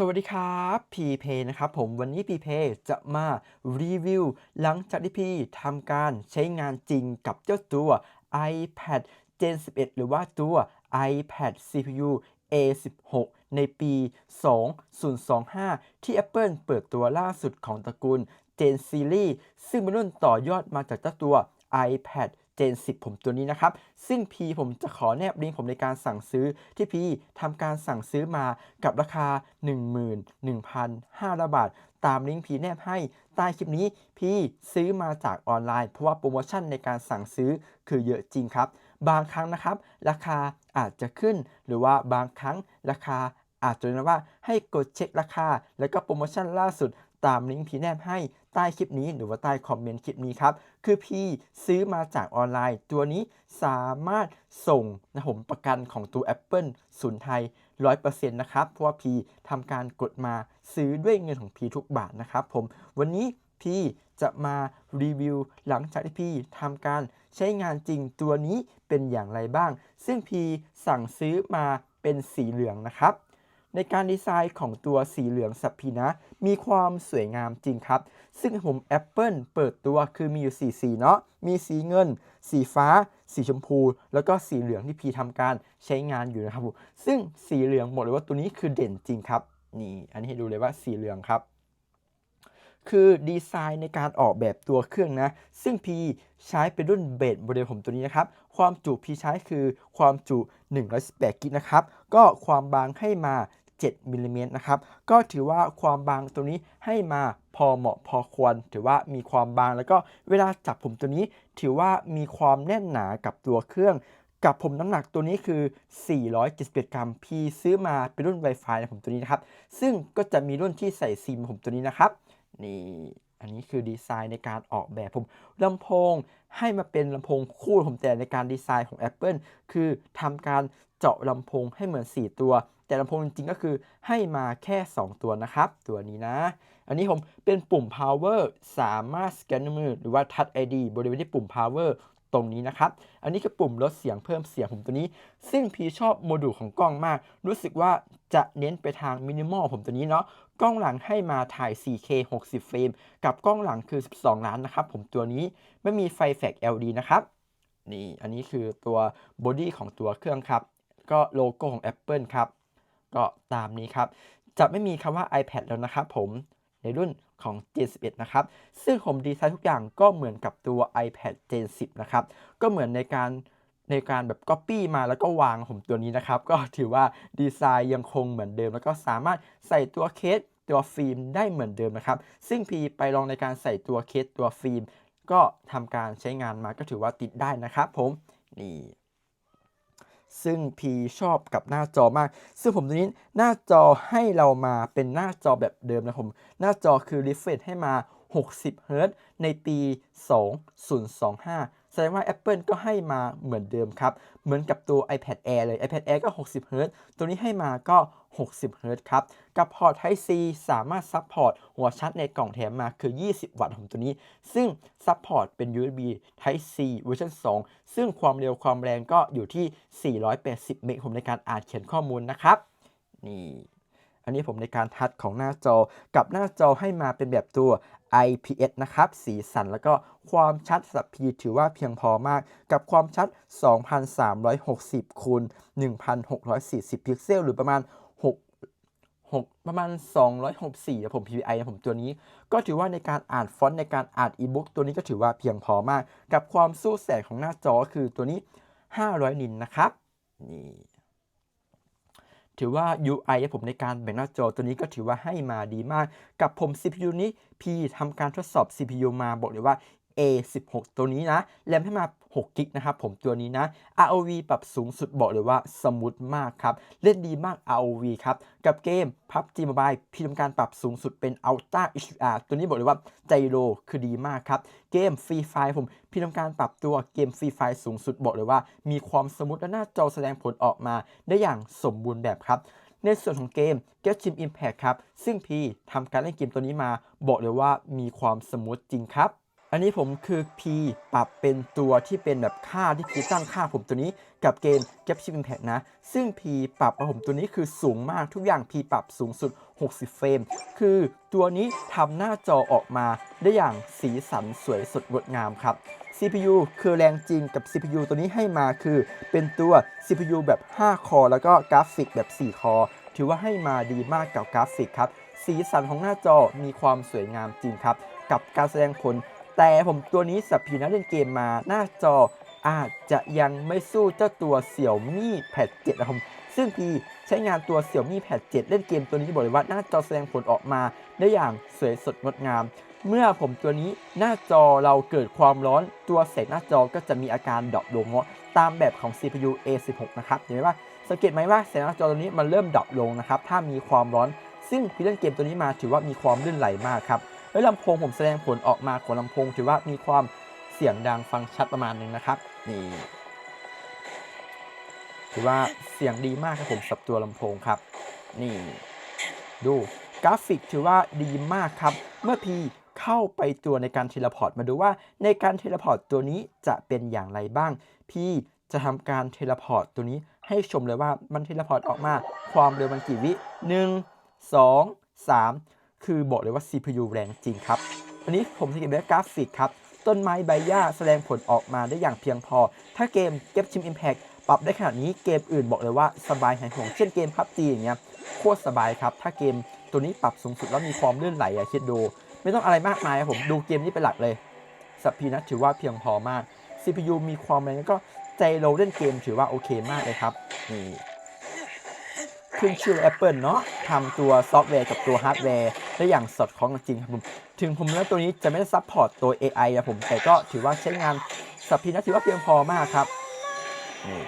สวัสดีครับพีเพนะครับผมวันนี้พีเพจะมารีวิว หลังจากที่พี่ทำการใช้งานจริงกับเจ้าตัว iPad Gen 11 หรือว่าตัว iPad CPU A16 ในปี 2025 ที่ Apple เปิดตัวล่าสุดของตระกูล Gen Series ซึ่งเป็นรุ่นต่อยอดมาจากเจ้าตัว iPad Gen 10 ผมตัวนี้นะครับ ซึ่งพีผมจะขอแนบลิงก์ผมในการสั่งซื้อที่พีทำการสั่งซื้อมากับราคา 11,500 บาท ตามลิงก์พีแนบให้ใต้คลิปนี้พี่ซื้อมาจากออนไลน์ เพราะว่าโปรโมชั่นในการสั่งซื้อคือเยอะจริงครับ บางครั้งนะครับ ราคาอาจจะขึ้น หรือว่าบางครั้งราคาอาจจะนะว่าให้กดเช็คราคา แล้วก็โปรโมชั่นล่าสุด ตามลิงก์พีแนบให้ใต้คลิปนี้หรือว่าใต้คอมเมนต์คลิปนี้ครับ คือพี่ซื้อมาจากออนไลน์ ตัวนี้สามารถส่งนะผมประกันของตัว Apple ศูนย์ไทย 100%นะครับ เพราะว่าพี่ทำการกดมาซื้อด้วยเงินของพี่ทุกบาทนะครับผมวันนี้พี่จะมารีวิวหลังจากที่พี่ทำการใช้งานจริงตัวนี้เป็นอย่างไรบ้าง ซึ่งพี่สั่งซื้อมาเป็นสีเหลืองนะครับ ในการดีไซน์ของตัวสีเหลืองสับพีนะ มีความสวยงามจริงครับ ซึ่งผม Apple เปิดตัวคือมีอยู่ 4 สีเนาะ มีสีเงิน สีฟ้า สีชมพู แล้วก็สีเหลืองที่พีทำการใช้งานอยู่นะครับผมซึ่งสีเหลืองบอกเลยว่าตัวนี้คือเด่นจริงครับ นี่ อันนี้ให้ดูเลยว่าสีเหลืองครับคือดีไซน์ในการออกแบบตัวเครื่องนะ ซึ่ง P ใช้เป็นรุ่นเบสโมเดลผมตัวนี้นะครับ ความจุ P ใช้คือความจุ 118กิกนะครับ ก็ความบางให้มา 7มิลลิเมตรนะครับ ก็ถือว่าความบางตัวนี้ให้มาพอเหมาะพอควร ถือว่ามีความบางแล้วก็เวลาจับผมตัวนี้ ถือว่ามีความแน่นหนากับตัวเครื่อง กับผมน้ำหนักตัวนี้คือ 471 กรัม P ซื้อมาเป็นรุ่น Wi-Fi นะผมตัวนี้นะครับ ซึ่งก็จะมีรุ่นที่ใส่ซิมผมตัวนี้นะครับ นี่อันนี้คือดีไซน์ในการออกแบบผมลำโพงให้มาเป็นลำโพงคู่ผมแต่ในการดีไซน์ของ Apple คือทำการ เจาะลำโพงให้เหมือน 4 ตัว แต่ลำโพงจริงก็คือให้มาแค่ 2 ตัวนะครับ ตัวนี้นะ อันนี้ผมเป็นปุ่ม power สามารถสแกนมือหรือว่า touch ID บริเวณที่ปุ่ม power ตรงนี้นะครับ อันนี้คือปุ่มลดเสียงเพิ่มเสียงผมตัวนี้ ซึ่งพีชอบโมดูลของกล้องมาก รู้สึกว่าจะเน้นไปทางมินิมอลผมตัวนี้เนาะ กล้องหลังให้มาถ่าย 4K 60 เฟรม กับกล้องหลังคือ 12 ล้านนะครับ ผมตัวนี้ไม่มีไฟแฟลช LED นะครับ นี่ อันนี้คือตัวบอดี้ของตัวเครื่องครับ ก็โลโก้ของ Apple ครับ ก็ตามนี้ครับ จะไม่มีคำว่า iPad แล้วนะครับผมในรุ่นของ Gen 11 นะครับ ซึ่งผมดีไซน์ทุกอย่างก็เหมือนกับตัว iPad Gen 10 นะครับ ก็เหมือนในการในการแบบ Copy มาแล้วก็วางผมตัวนี้นะครับ ก็ถือว่าดีไซน์ยังคงเหมือนเดิม แล้วก็สามารถใส่ตัวเคสตัวฟิล์มได้เหมือนเดิมนะครับ ซึ่งพีไปลองในการใส่ตัวเคสตัวฟิล์ม ก็ทำการใช้งานมาก็ถือว่าติดได้นะครับผม นี่ ซึ่งพีชอบกับหน้าจอมาก ซึ่งผมตัวนี้หน้าจอให้เรามาเป็นหน้าจอแบบเดิมนะผม หน้าจอคือ refresh ให้มา 60เฮิรตในปี 2025 แสดงว่า Apple ก็ให้มาเหมือนเดิมครับ เหมือนกับตัว iPad Air เลย iPad Air ก็ 60เฮิรต์ตัวนี้ให้มาก็ 60เฮิรต์ครับ กับพอร์ต Type C สามารถซัพพอร์ตหัวชาร์จในกล่องแถมมาคือ 20 วัตต์ของตัวนี้ ซึ่งซัพพอร์ตเป็น USB Type C เวอร์ชัน2 ซึ่งความเร็วความแรงก็อยู่ที่ 480 เมกผมในการอ่านเขียนข้อมูลนะครับ นี่อันนี้ผมในการทัดของหน้าจอกับหน้าจอให้มาเป็นแบบตัว IPS นะครับ สีสันแล้วก็ความชัดสับพีถือว่าเพียงพอมาก กับความชัด 2360คูณ1640 พิกเซล หรือประมาณ 6 6 ประมาณ 264นะผม PPI นะผมตัวนี้ ก็ถือว่าในการอ่านฟอนต์ในการอ่านอีบุ๊กตัวนี้ก็ถือว่าเพียงพอมาก กับความสู้แสงของหน้าจอคือตัวนี้ 500 นินนะครับ นี่ ถือว่า UI ผมในการแบ่งหน้าจอตัวนี้ก็ถือว่าให้มาดีมาก กับผม CPU นี้พี่ทำการทดสอบ CPU มาบอกเลยว่า A16 ตัวนี้นะแรมให้มา6กิกนะครับผมตัวนี้นะ ROV ปรับสูงสุดบอกเลยว่าสมูทมากครับ เล่นดีมาก ROV ครับ กับเกม PUBG Mobile พี่ทำการปรับสูงสุดเป็น Ultra HDR ตัวนี้บอกเลยว่าไจโรคือดีมากครับ เกม Free Fire ผมพี่ทำการปรับตัวเกม Free Fire สูงสุดบอกเลยว่า มีความสมูทและหน้าจอแสดงผลออกมา ได้อย่างสมบูรณ์แบบครับในส่วนของเกม Genshin Impact ครับ ซึ่งพี่ทำการเล่นเกมตัวนี้มา บอกเลยว่ามีความสมูทจริงครับ อันนี้ผมคือ P ปรับเป็นตัวที่เป็นแบบค่าที่พีตั้งค่าผมตัวนี้กับเกม Genshin Impact นะ ซึ่ง P ปรับผมตัวนี้คือสูงมากทุกอย่าง P ปรับสูงสุด 60 เฟรม คือตัวนี้ทำหน้าจอออกมาได้อย่างสีสันสวยสดงดงามครับ CPU คือแรงจริงกับ CPU ตัวนี้ให้มาคือเป็นตัว CPU แบบ 5 คอ แล้วก็กราฟิกแบบ 4 คอ ถือว่าให้มาดีมากกับกราฟิกครับ สีสันของหน้าจอมีความสวยงามจริงครับ กับการแสดงผล แต่ผมตัวนี้สับพีนักเล่นเกมมาหน้าจออาจจะยังไม่สู้เจ้าตัวเสี่ยวมี่แพด7นะครับ ซึ่งพีใช้งานตัวเสี่ยวมี่แพด7เล่นเกมตัวนี้บอกเลยว่าหน้าจอแสดงผลออกมาได้อย่างสวยสดงดงาม เมื่อผมตัวนี้หน้าจอเราเกิดความร้อนตัวแสงหน้าจอก็จะมีอาการดรอปลงเนาะตามแบบของ CPU A16 นะครับเห็นไหมว่าสังเกตไหมว่าแสงหน้าจอตัวนี้มันเริ่มดรอปลงนะครับถ้ามีความร้อน ซึ่งพี่เล่นเกมตัวนี้มาถือว่ามีความลื่นไหลมากครับ แล้วลำโพงผมแสดงผลออกมาของลำโพงถือว่ามีความเสียงดังฟังชัดประมาณหนึงนะครับนี่ถือว่าเสียงดีมากครับผมสับตัวลำโพงครับ นี่ ดูกราฟิกถือว่าดีมากครับ เมื่อพีเข้าไปตัวในการเทเลพอร์ตมาดูว่าในการเทเลพอร์ตตัวนี้จะเป็นอย่างไรบ้าง พี่จะทำการเทเลพอร์ตตัวนี้ให้ชมเลยว่ามันเทเลพอร์ตออกมา ความเร็วมันกี่วิ1 2 3 คือบอกเลยว่า CPU แรงจริงครับอันนี้ผมสังเกตได้กราฟิกครับ ต้นไม้ใบหญ้าแสดงผลออกมาได้อย่างเพียงพอ ถ้าเกมเก็บชิม Impact ปรับได้ขนาดนี้เกมอื่นบอกเลยว่าสบายหายห่วงเช่นเกมพับจีอย่างเงี้ยโคตรสบายครับ ถ้าเกมตัวนี้ปรับสูงสุดแล้วมีความลื่นไหลอะคิดดู ไม่ต้องอะไรมากมายผมดูเกมนี้เป็นหลักเลยสัพพีนะถือว่าเพียงพอมาก CPU มีความแรงแล้วก็ใจโลเล่นเกมถือว่าโอเคมากเลยครับนี่ ขึ้นชื่อ Apple เนาะทำตัวซอฟต์แวร์กับตัวฮาร์ดแวร์ได้อย่างสอดคล้องจริงครับผม ถึงผมแล้วตัวนี้จะไม่ได้ซัพพอร์ตตัว AI นะผม แต่ก็ถือว่าใช้งานสัพพีนะถือว่าเพียงพอมากครับนี่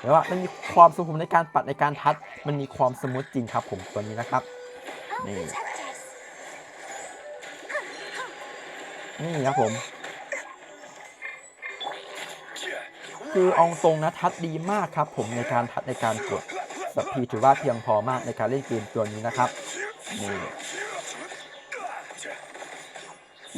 แต่ว่ามันมีความสมบูรณ์ในการปัดในการทัด มันมีความสมูทจริงครับผมตัวนี้นะครับนี่นี่ครับผม คือเอาตรงนะทัดดีมากครับผมในการทัดในการกด พพีถือว่าเพียงพอมากในการเล่นเกมตัวนี้นะครับนี่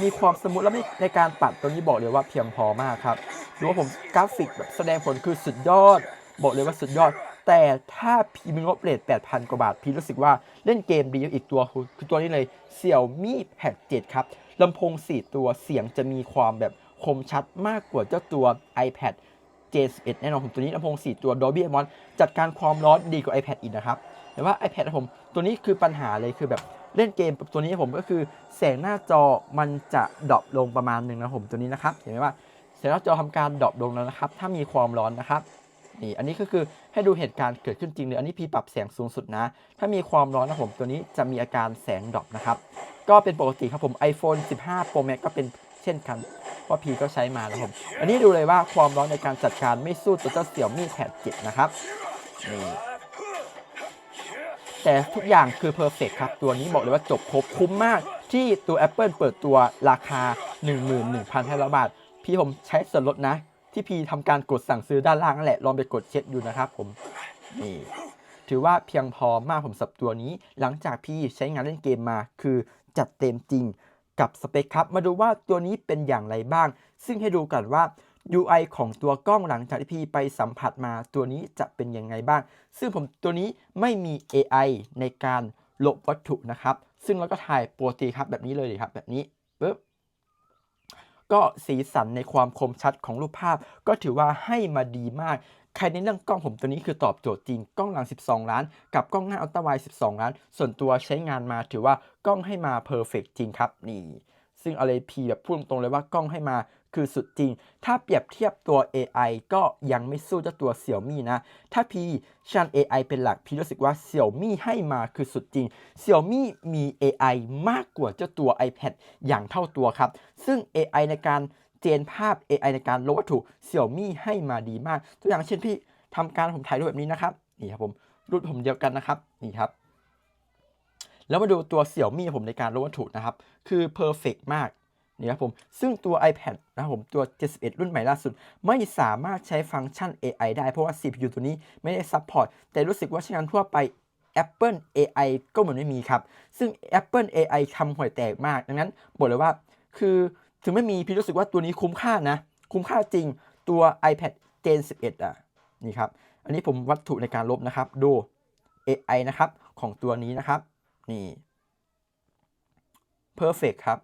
มีความสมูทและในการปัดตัวนี้บอกเลยว่าเพียงพอมากครับดูว่าผมกราฟิกแบบแสดงผลคือสุดยอด บอกเลยว่าสุดยอด แต่ถ้าพีมีงบเลท8,000 กว่าบาท พีรู้สึกว่าเล่นเกมดีอีกตัวคือคือตัวนี้เลยเสี่ยวมี่แพด7ครับลำโพง 4 ตัวเสียงจะมีความแบบคมชัดมากกว่าเจ้าตัว iPad J11 แน่นอนผมตัวนี้ลำโพง 4 ตัว Dolby Atmos จัดการความร้อนดีกว่า iPad อีกนะครับ แต่ว่า iPad ผมตัวนี้คือปัญหาเลยคือแบบเล่นเกมตัวนี้ผมก็คือแสงหน้าจอมันจะดรอปลงประมาณหนึ่งนะผมตัวนี้นะครับเห็นไหมว่าแสงหน้าจอทำการดรอปลงแล้วนะครับ ถ้ามีความร้อนนะครับนี่อันนี้ก็คือให้ดูเหตุการณ์เกิดขึ้นจริงเลยอันนี้พี่ปรับแสงสูงสุดนะ ถ้ามีความร้อนนะผมตัวนี้จะมีอาการแสงดรอปนะครับก็เป็นปกติครับผม iPhone 15 Pro Max ก็เป็น ช่นกันว่าพีก็ใช้มาแล้วผมอันนี้ดูเลยว่าความร้อนในการจัดการไม่สู้ตัวเจ้าเสี่ยวมี่แพด7นะครับนี่แต่ทุกอย่างคือเพอร์เฟกครับ ตัวนี้บอกเลยว่าจบครบคุ้มมากที่ตัว Apple เปิดตัวราคา 11,500 บาท พี่ผมใช้ส่วนลดนะ ที่พี่ทำการกดสั่งซื้อด้านล่างนั่นแหละ ลองไปกดเช็คดูนะครับผมนี่ถือว่าเพียงพอมากผมสับตัวนี้ หลังจากพี่ใช้งานเล่นเกมมาคือจัดเต็มจริง กับสเปคครับ มาดูว่าตัวนี้เป็นอย่างไรบ้าง ซึ่งให้ดูกันว่า UI ของตัวกล้องหลังจากที่พี่ไปสัมผัสมาตัวนี้จะเป็นยังไงบ้าง ซึ่งผมตัวนี้ไม่มี AI ในการลบวัตถุนะครับ ซึ่งเราก็ถ่ายปกติครับแบบนี้เลยครับแบบนี้ปึ๊บก็สีสันในความคมชัดของรูปภาพ ก็ถือว่าให้มาดีมาก ใครในเรื่องกล้องผมตัวนี้คือตอบโจทย์จริง กล้องหลัง 12 ล้าน กับกล้องหน้าอัลตร้าไวด์12 ล้าน ส่วนตัวใช้งานมาถือว่ากล้องให้มาเพอร์เฟกจริงครับนี่ ซึ่งอะไรพีแบบพูดตรงๆเลยว่ากล้องให้มาคือสุดจริง ถ้าเปรียบเทียบตัว AI ก็ยังไม่สู้เจ้าตัว Xiaomi นะ ถ้าพีชัน AI เป็นหลัก พี่รู้สึกว่า Xiaomi ให้มาคือสุดจริง Xiaomi มี AI มากกว่าเจ้าตัว iPad อย่างเท่าตัวครับ ซึ่ง AI ในการ เจนภาพ AI ในการลบวัตถุ Xiaomi ให้มาดีมาก ตัวอย่างเช่นพี่ทำการผมถ่ายรูปแบบนี้นะครับนี่ครับผมรูปผมเดียวกันนะครับนี่ครับ แล้วมาดูตัว Xiaomi ผมในการลบวัตถุนะครับ คือ perfect มากนี่ครับผม ซึ่งตัว iPad นะครับผมตัว 71 รุ่นใหม่ล่าสุด ไม่สามารถใช้ฟังก์ชัน AI ได้เพราะว่า CPU ตัวนี้ไม่ได้ซัพพอร์ตแต่รู้สึกว่าใช้งานทั่วไป Apple AI ก็เหมือนไม่มีครับ ซึ่ง Apple AI ทำห่วยแตกมาก ดังนั้นบอกเลยว่าคือ ถึงไม่มีพี่รู้สึกว่าตัวนี้คุ้มค่านะ คุ้มค่าจริงตัว iPad Gen 11 อะ นี่ครับ อันนี้ผมวัตถุในการลบนะครับ ดู AI นะครับ ของตัวนี้นะครับ นี่ perfect ครับ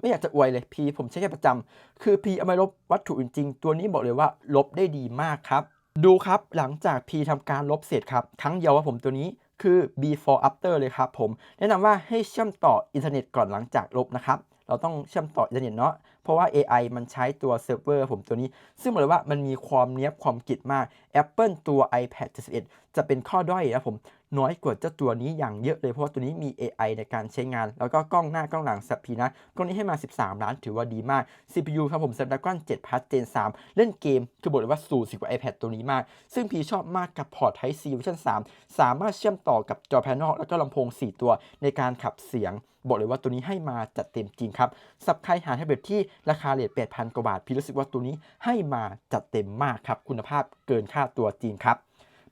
ไม่อยากจะอวยเลยพีผมใช้แค่ประจำ คือพีเอามาลบวัตถุจริงๆตัวนี้บอกเลยว่าลบได้ดีมากครับ ดูครับ หลังจากพีทำการลบเสร็จครับ ครั้งเดียวว่าผมตัวนี้คือ before after เลยครับผม แนะนำว่าให้เชื่อมต่ออินเทอร์เน็ตก่อนหลังจากลบนะครับ เราต้องเชื่อมต่ออินเทอร์เน็ตเนาะเพราะว่า AI มันใช้ตัวเซิร์ฟเวอร์ผมตัวนี้ ซึ่งบอกเลยว่ามันมีความเนี้ยบความกิดมาก Apple ตัว iPad 71 จะเป็นข้อด้อยนะผมน้อยกว่าเจ้าตัวนี้อย่างเยอะเลยเพราะว่าตัวนี้มี AI ในการใช้งาน แล้วก็กล้องหน้ากล้องหลังสับพีนะกล้องนี้ให้มา 13 ล้านถือว่าดีมาก CPU ครับผม Snapdragon 7 Plus Gen 3 เล่นเกมคือบอกเลยว่าสูสีกว่า iPad ตัวนี้มาก ซึ่งพีชอบมากกับพอร์ต Type C Version 3 สามารถเชื่อมต่อกับจอแพนนลแล้วก็ลำโพง 4 ตัวในการขับเสียง บอกเลยว่าตัวนี้ให้มาจัดเต็มจริงครับสับใครหาแท็บเล็ตที่ราคาเลท8,000 กว่าบาท พี่รู้สึกว่าตัวนี้ให้มาจัดเต็มมากครับ คุณภาพเกินค่าตัวจริงครับ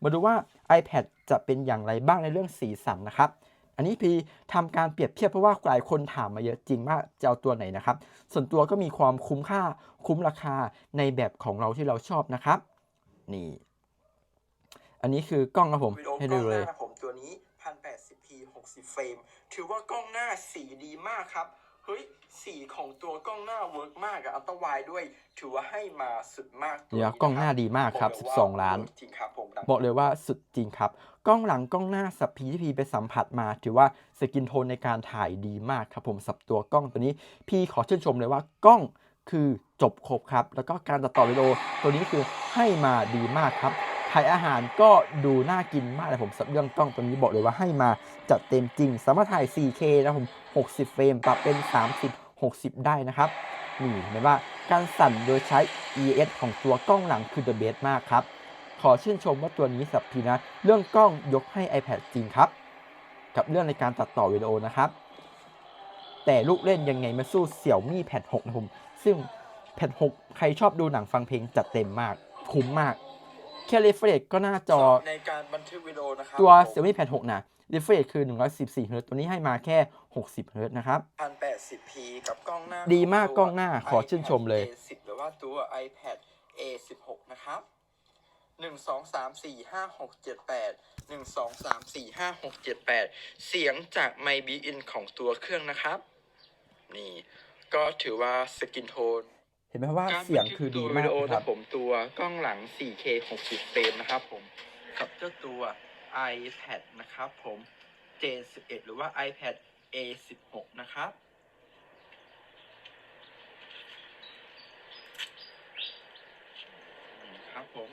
มาดูว่า iPad จะเป็นอย่างไรบ้างในเรื่องสีสันนะครับ อันนี้พีทำการเปรียบเทียบเพราะว่าหลายคนถามมาเยอะจริงว่าจะเอาตัวไหนนะครับ ส่วนตัวก็มีความคุ้มค่าคุ้มราคาในแบบของเราที่เราชอบนะครับ นี่ อันนี้คือกล้องครับผมให้ดูเลยผมตัวนี้ 1080p 60เฟรมถือว่ากล้องหน้าสีดีมากครับ ฮ้ยสีของตัวกล้องหน้าเวิร์กมากอะอัลตร้าไวด์ด้วย ถือว่าให้มาสุดมากตัวเดี๋ยวนี้กล้องหน้าะครับดีมากครับอกเลยว่า12 ล้านเวิร์กจริงครับผมบอกเลยว่าสุดจริงครับ กล้องหลังกล้องหน้าสับพีที่พีไปสัมผัสมา ถือว่าสกินโทนในการถ่ายดีมากครับผมสับตัวกล้องตัวนี้ พี่ขอชื่นชมเลยว่ากล้องคือจบครบครับ แล้วก็การตัดต่อวิดีโอตัวนี้คือให้มาดีมากครับ ถ่ายอาหารก็ดูน่ากินมากเลยผมสับเรื่องกล้องตัวนี้บอกเลยว่าให้มาจัดเต็มจริง สามารถถ่าย 4K นะผม 60 เฟรมปรับเป็น 30 60 ได้นะครับ นี่เห็นว่าการสั่นโดยใช้ ES ของตัวกล้องหลังคือ the best มากครับ ขอชื่นชมว่าตัวนี้สับพีนะ เรื่องกล้องยกให้ iPad จริงครับ กับเรื่องในการตัดต่อวิดีโอนะครับ แต่ลูกเล่นยังไงมาสู้เสี่ยวมี่แพด6นะผมซึ่งแพด6ใครชอบดูหนังฟังเพลงจัดเต็มมากคุ้มมาก แค่ refresh ก็หน้าจอในการบันทึกวิดีโอนะครับตัว Xiaomi Pad 6 นะ refresh คือ 114 Hz ตัวนี้ให้มาแค่ 60 Hz นะครับ 1080p กับกล้องหน้า ดีมากขกล้องหน้าขอชื่นชมเลย A10 หรือว่าตัว iPad A16 นะครับ1 2 3 4 5 6 7 8 1 2 3 4 5 6 7 8เสียงจากไมค์บีอินของตัวเครื่องนะครับ นี่ ก็ถือว่าสกินโทน เห็นไหมว่าเสียงคือดีมากวิดีโอครันะบผมตัวกล้องหลัง 4K 60เฟรมนะครับผมกับเจ้าตัว iPad นะครับ ผม Gen 11หรือว่า iPad A16 นะครับนี่ครับผม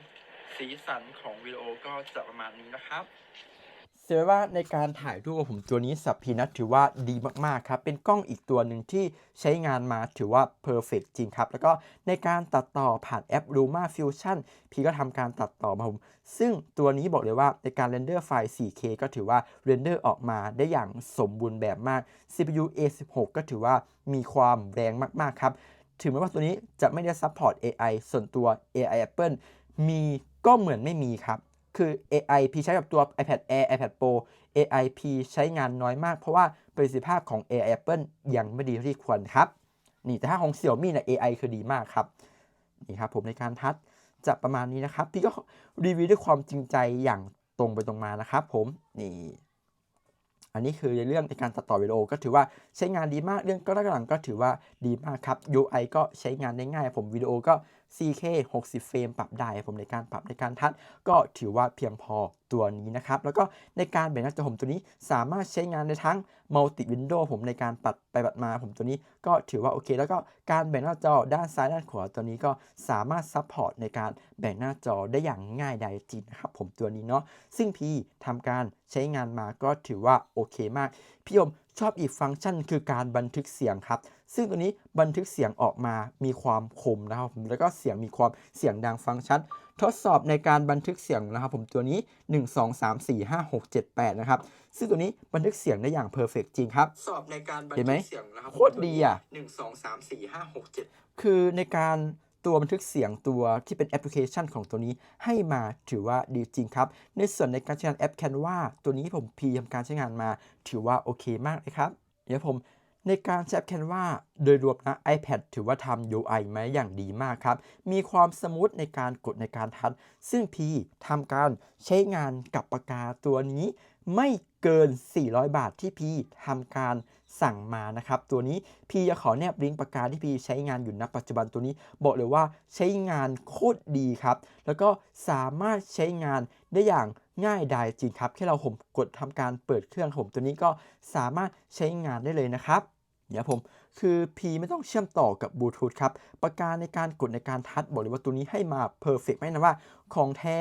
สีสันของวิดีโอก็จะประมาณนี้นะครับ เสียว่าในการถ่ายรูปของผมตัวนี้สับพีนัทถือว่าดีมากๆครับ เป็นกล้องอีกตัวหนึ่งที่ใช้งานมาถือว่าเพอร์เฟกจริงครับ แล้วก็ในการตัดต่อผ่านแอป Luma Fusion พี่ก็ทำการตัดต่อมาผม ซึ่งตัวนี้บอกเลยว่าในการเรนเดอร์ไฟล์ 4K ก็ถือว่าเรนเดอร์ออกมาได้อย่างสมบูรณ์แบบมาก CPU A16 ก็ถือว่ามีความแรงมากๆครับ ถึงแม้ว่าตัวนี้จะไม่ได้ซัพพอร์ต AI ส่วนตัว AI Apple มีก็เหมือนไม่มีครับ คือ AI พี่ใช้กับตัว iPad Air iPad Pro AI พี่ใช้งานน้อยมาก เพราะว่าประสิทธิภาพของ AI Apple ยังไม่ดีเท่าที่ควรครับ นี่แต่ถ้าของ Xiaomi เนี่ย AI คือดีมากครับ นี่ครับผมในการทัดจะประมาณนี้นะครับ พี่ก็รีวิวด้วยความจริงใจอย่างตรงไปตรงมานะครับผม นี่ อันนี้คือในเรื่องในการตัดต่อวิดีโอก็ถือว่าใช้งานดีมากเรื่องก็ด้านหลังก็ถือว่าดีมากครับ UI ก็ใช้งานได้ง่าย ผมวิดีโอก็ 4K 60 เฟรมปรับได้ผมในการปรับในการทัด ก็ถือว่าเพียงพอตัวนี้นะครับ แล้วก็ในการแบ่งหน้าจอผมตัวนี้สามารถใช้งานในทั้ง Multi Window ผมในการปัดไปปัดมาผมตัวนี้ก็ถือว่าโอเค แล้วก็การแบ่งหน้าจอด้านซ้ายด้านขวาตัวนี้ก็สามารถซัพพอร์ตในการแบ่งหน้าจอได้อย่างง่ายดายจริงนะครับผมตัวนี้เนาะซึ่งพี่ทำการใช้งานมาก็ถือว่าโอเคมาก พี่อม ชอบอีกฟังก์ชันคือการบันทึกเสียงครับ ซึ่งตัวนี้บันทึกเสียงออกมามีความคมนะครับผมแล้วก็เสียงมีความเสียงดังฟังก์ชัน ทดสอบในการบันทึกเสียงนะครับผมตัวนี้ 1 2 3 4 5 6 7 8 นะครับ ซึ่งตัวนี้บันทึกเสียงได้อย่างเพอร์เฟกจริงครับสอบในการบันเห็นไหมทึกเสียงนะครับโคตรดีอะหนึ่งสองสามสี่ห้าหกเจ็ดคือในการ ตัวบันทึกเสียงตัวที่เป็นแอปพลิเคชันของตัวนี้ให้มาถือว่าดีจริงครับ ในส่วนในการใช้งานแอป Canva ตัวนี้ผมพีทำการใช้งานมา ถือว่าโอเคมากเลยครับเดี๋ยวผมในการใช้แอป Canva โดยรวมนะ iPad ถือว่าทำ UI มาอย่างดีมากครับ มีความสมูทในการกดในการทัด ซึ่งพีทำการใช้งานกับปากกาตัวนี้ไม่เกิน 400 บาทที่พีทำการ สั่งมานะครับ ตัวนี้พี่จะขอแนบลิงก์ปากกาที่พี่ใช้งานอยู่ณปัจจุบันตัวนี้ บอกเลยว่าใช้งานโคตรดีครับ แล้วก็สามารถใช้งานได้อย่างง่ายดายจริงครับ แค่เราผมกดทำการเปิดเครื่องผมตัวนี้ก็สามารถใช้งานได้เลยนะครับ เดี๋ยวผมคือ P ไม่ต้องเชื่อมต่อกับบลูทูธครับปากกาในการกดในการทัชบอกเลยว่าตัวนี้ให้มาเพอร์เฟกต์ไม่นะว่าของแท้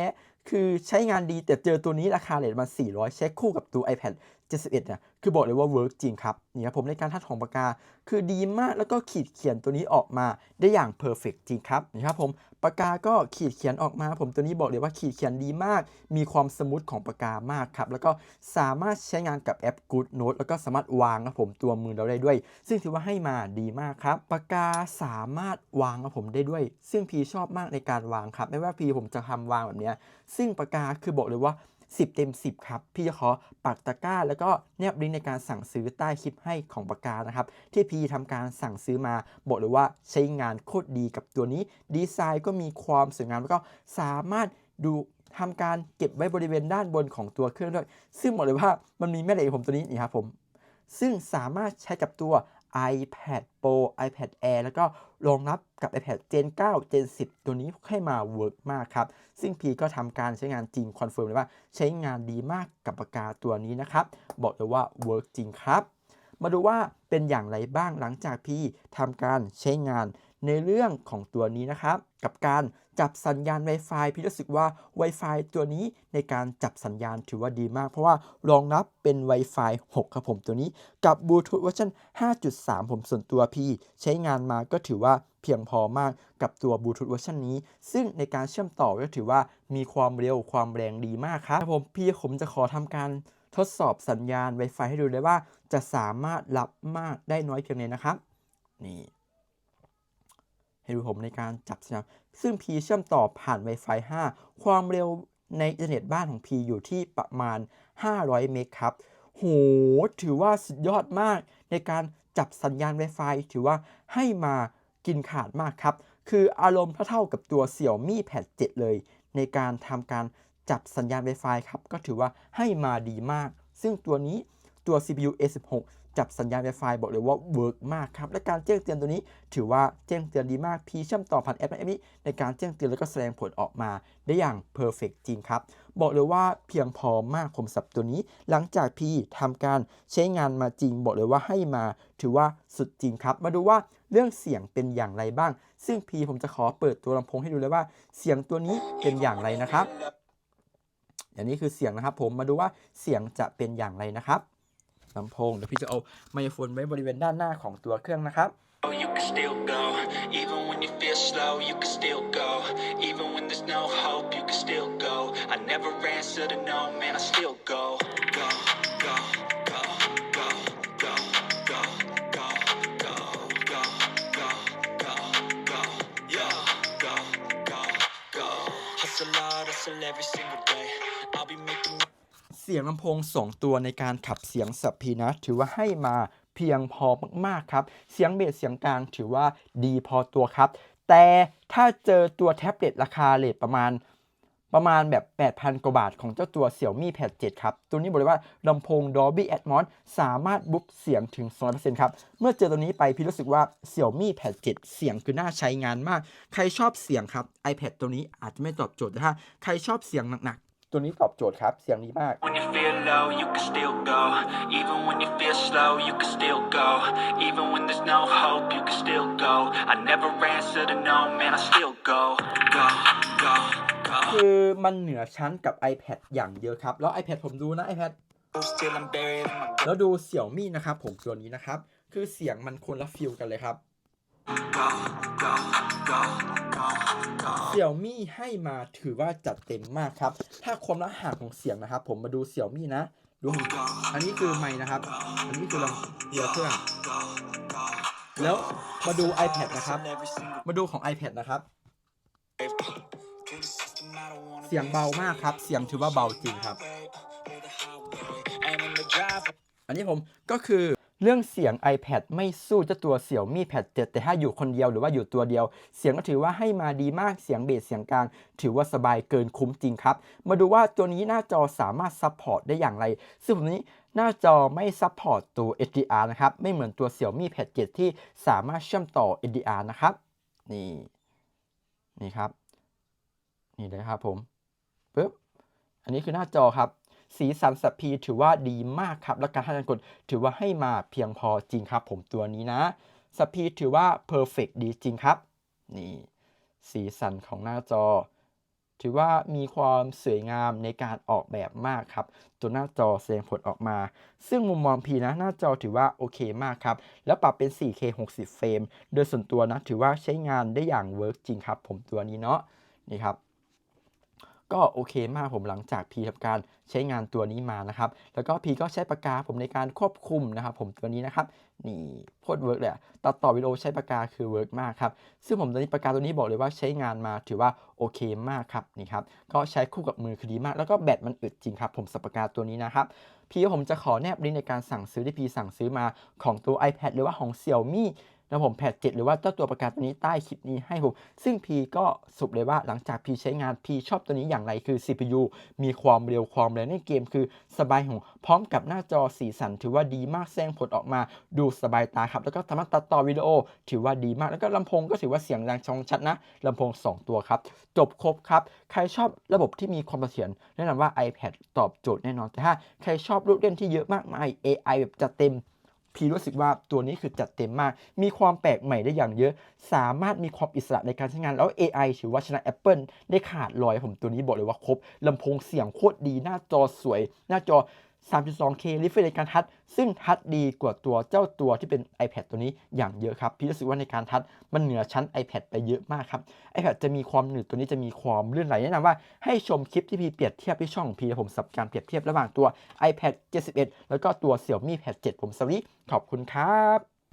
คือใช้งานดีแต่เจอตัวนี้ราคาเลทมา 400ใช้คู่กับตัว iPad 71เนี่ยคือบอกเลยว่าเวิร์กจริงครับนี่ครับผมในการทัชของปากกา คือดีมากแล้วก็ขีดเขียนตัวนี้ออกมาได้อย่างเพอร์เฟกจริงครับนี่ครับผมปากกาก็ขีดเขียนออกมา ผมตัวนี้บอกเลยว่าขีดเขียนดีมาก มีความสมูทของปากกามากครับแล้วก็สามารถใช้งานกับแอป Good Note แล้วก็สามารถวางครับผมตัวมือเราได้ด้วย ซึ่งถือว่าให้มาดีมากครับปากกาสามารถวางครับผมได้ด้วย ซึ่งพีชอบมากในการวางครับไม่ว่าพีผมจะทำวางแบบเนี้ยซึ่งปากกาคือบอกเลยว่า 10 เต็ม 10 ครับ พี่จะขอปักตะกร้า แล้วก็แนบลิงก์ในการสั่งซื้อใต้คลิปให้ของปากกานะครับ ที่พี่ทำการสั่งซื้อมา บอกเลยว่าใช้งานโคตรดีกับตัวนี้ ดีไซน์ก็มีความสวยงามแล้วก็สามารถดูทำการเก็บไว้บริเวณด้านบนของตัวเครื่องด้วย ซึ่งบอกเลยว่ามันมีแม่เหล็กผมตัวนี้นี่ครับผม ซึ่งสามารถใช้กับตัว iPad Pro iPad Air แล้วก็ รองรับกับ iPad Gen 9 Gen 10 ตัวนี้ให้มาเวิร์กมากครับ ซึ่งพีก็ทำการใช้งานจริงคอนเฟิร์มเลยว่าใช้งานดีมากกับปากกาตัวนี้นะครับ บอกเลยว่าเวิร์กจริงครับ มาดูว่าเป็นอย่างไรบ้างหลังจากพี่ทำการใช้งานในเรื่องของตัวนี้นะครับ กับการ จับสัญญาณ Wi-Fi พี่รู้สึกว่า Wi-Fi ตัวนี้ในการจับสัญญาณถือว่าดีมาก เพราะว่ารองรับเป็น Wi-Fi 6 ครับผมตัวนี้ กับบลูทูธเวอร์ชัน5.3 ผมส่วนตัวพี่ ใช้งานมาก็ถือว่าเพียงพอมากกับตัวบลูทูธเวอร์ชันนี้ ซึ่งในการเชื่อมต่อก็ถือว่ามีความเร็วความแรงดีมากครับผมพี่ผมจะขอทำการทดสอบสัญญาณ Wi-Fi ให้ดูเลยว่าจะสามารถรับมากได้น้อยเพียงไหนนะครับ นี่ ให้ดูผมในการจับสัญญาณ ซึ่ง P เชื่อมต่อผ่าน Wi-Fi 5 ความเร็วในอินเทอร์เน็ตบ้านของ P อยู่ที่ประมาณ 500 เมกครับ โห ถือว่าสุดยอดมากในการจับสัญญาณ Wi-Fi ถือว่าให้มากินขาดมากครับ คืออารมณ์เท่าๆกับตัว Xiaomi Pad 7 เลย ในการทำการจับสัญญาณ Wi-Fi ครับ ก็ถือว่าให้มาดีมาก ซึ่งตัวนี้ตัว CPU A16 จับสัญญาณ Wi-Fi บอกเลยว่าเวิร์กมากครับ และการแจ้งเตือนตัวนี้ ถือว่าแจ้งเตือนดีมากพีเชื่อมต่อผ่านแอปแอปนี้ในการแจ้งเตือนแล้วก็แสดงผลออกมาได้อย่างเพอร์เฟกจริงครับ บอกเลยว่าเพียงพอมากผมสับตัวนี้ หลังจากพี่ทำการใช้งานมาจริง บอกเลยว่าให้มา ถือว่าสุดจริงครับ มาดูว่าเรื่องเสียงเป็นอย่างไรบ้าง ซึ่งพีผมจะขอเปิดตัวลำโพงให้ดูเลยว่า เสียงตัวนี้เป็นอย่างไรนะครับอย่างนี้คือเสียงนะครับผมมาดูว่าเสียงจะเป็นอย่างไรนะครับ ลำโพงเดี๋ยวพี่จะเอาไมโครโฟนไว้บริเวณด้านหน้าของตัวเครื่องนะครับ You can still go, even when you feel slow, you can still go. Even when there's no hope, you can still go. I never answer to no, man, I still go. Go, go, go, go, go, go, go, go, go, go, go, go, yeah, go, go, go. Hustle hard, hustle every single day. เสียงลำโพง 2 ตัวในการขับเสียงสับพีนะถือว่าให้มาเพียงพอมากๆครับ เสียงเบสเสียงกลางถือว่าดีพอตัวครับ แต่ถ้าเจอตัวแท็บเล็ตราคาเลทประมาณประมาณแบบ 8,000 กว่าบาทของเจ้าตัว Xiaomi Pad 7 ครับ ตัวนี้บอกเลยว่าลำโพง Dolby Atmos สามารถบุ๊บเสียงถึง 200%ครับ เมื่อเจอตัวนี้ไปพี่รู้สึกว่า Xiaomi Pad 7 เสียงคือน่าใช้งานมาก ใครชอบเสียงครับ iPad ตัวนี้อาจจะไม่ตอบโจทย์แต่ถ้าใครชอบเสียงหนัก ตัวนี้ตอบโจทย์ครับ เสียงดีมาก When you feel low, you can still go. Even when you feel slow, you can still go. Even when there's no hope, you can still go. I never answer to no, man, I still go. Go, go, go. คือมันเหนือชั้นกับ iPad อย่างเยอะครับ แล้ว iPad ผมดูนะ iPad Still I'm buried in my แล้วดูเสี่ยวมี่นะครับผมตัวนี้นะครับ คือเสียงมันคนละฟิลกันเลยครับ go, go, go, go, go. เสี่ยวมี่ให้มาถือว่าจัดเต็มมากครับ ถ้าความละห่างของเสียงนะครับ ผมมาดูเสี่ยวมี่นะ ดูอันนี้คือไมค์นะครับ อันนี้คือลำตัวเครื่อง แล้วมาดู iPad นะครับ มาดูของ iPad นะครับ เสียงเบามากครับ เสียงถือว่าเบาจริงครับ อันนี้ผมก็คือ เรื่องเสียง iPad ไม่สู้เจ้าตัวเสี่ยวมี่ Pad 7แต่ถ้าอยู่คนเดียวหรือว่าอยู่ตัวเดียว เสียงก็ถือว่าให้มาดีมากเสียงเบสเสียงกลาง ถือว่าสบายเกินคุ้มจริงครับ มาดูว่าตัวนี้หน้าจอสามารถซัพพอร์ตได้อย่างไร ซึ่งผมนี้หน้าจอไม่ซัพพอร์ตตัว HDR นะครับ ไม่เหมือนตัวเสี่ยวมี่ Pad 7ที่สามารถเชื่อมต่อ HDR นะครับ นี่นี่ครับ นี่เลยครับผมปึ๊บอันนี้คือหน้าจอครับ สีสันสัพพีถือว่าดีมากครับ และการให้การกดถือว่าให้มาเพียงพอจริงครับ ผมตัวนี้นะสัพพีถือว่าเพอร์เฟกดีจริงครับ นี่ สีสันของหน้าจอ ถือว่ามีความสวยงามในการออกแบบมากครับ ตัวหน้าจอแสดงผลออกมา ซึ่งมุมมองพีนะหน้าจอถือว่าโอเคมากครับ แล้วปรับเป็น 4K 60 เฟรม โดยส่วนตัวนะถือว่าใช้งานได้อย่างเวิร์กจริงครับ ผมตัวนี้เนาะนี่ครับ ก็โอเคมากผมหลังจากพีทำการใช้งานตัวนี้มานะครับ แล้วก็พีก็ใช้ปากกาผมในการควบคุมนะครับ ผมตัวนี้นะครับนี่โคตรเวิร์กเลยอะตัดต่อวิดีโอใช้ปากกาคือเวิร์กมากครับ ซึ่งผมตอนนี้ปากกาตัวนี้บอกเลยว่าใช้งานมาถือว่าโอเคมากครับนี่ครับ ก็ใช้คู่กับมือคือดีมาก แล้วก็แบตมันอึดจริงครับ ผมสับปากกาตัวนี้นะครับพี่ผมจะขอแนบลิงก์ในการสั่งซื้อที่พี่สั่งซื้อมาของตัว iPad หรือว่าของ Xiaomi นะผมแพด7หรือว่าเจ้าตัวประกันตัวนี้ใต้คลิปนี้ให้ผมซึ่งพีก็สรุปเลยว่าหลังจากพีใช้งานพีชอบตัวนี้อย่างไรคือ CPU มีความเร็วความแรงในเกมคือสบายหูพร้อมกับหน้าจอสีสัน ถือว่าดีมากแสดงผลออกมาดูสบายตาครับ แล้วก็สามารถตัดต่อวิดีโอ ถือว่าดีมากแล้วก็ลำโพงก็ถือว่าเสียงดังชองชัดนะลำโพง 2 ตัวครับ จบครบครับ ใครชอบระบบที่มีความเสถียรแนะนำว่า iPad ตอบโจทย์แน่นอนแต่ถ้าใครชอบลูกเล่นที่เยอะมากมาย AI แบบจัดเต็ม พี่รู้สึกว่าตัวนี้คือจัดเต็มมาก มีความแปลกใหม่ได้อย่างเยอะ สามารถมีความอิสระในการใช้งานแล้ว AI ถือว่าชนะ Apple ได้ขาดลอยผมตัวนี้บอกเลยว่าครบลำโพงเสียงโคตรดีหน้าจอสวย หน้าจอ 3.2K รีเฟรชในการทัด ซึ่งทัดดีกว่าตัวเจ้าตัวที่เป็น iPad ตัวนี้อย่างเยอะครับ พี่รู้สึกว่าในการทัดมันเหนือชั้น iPad ไปเยอะมากครับ iPad จะมีความหนืดตัวนี้จะมีความลื่นไหลแนะนำว่าให้ชมคลิปที่พี่เปรียบเทียบที่ช่องของพี่ผมสับการเปรียบเทียบระหว่างตัว iPad 71 แล้วก็ตัว Xiaomi Pad 7 ผมสวัสดีขอบคุณครับ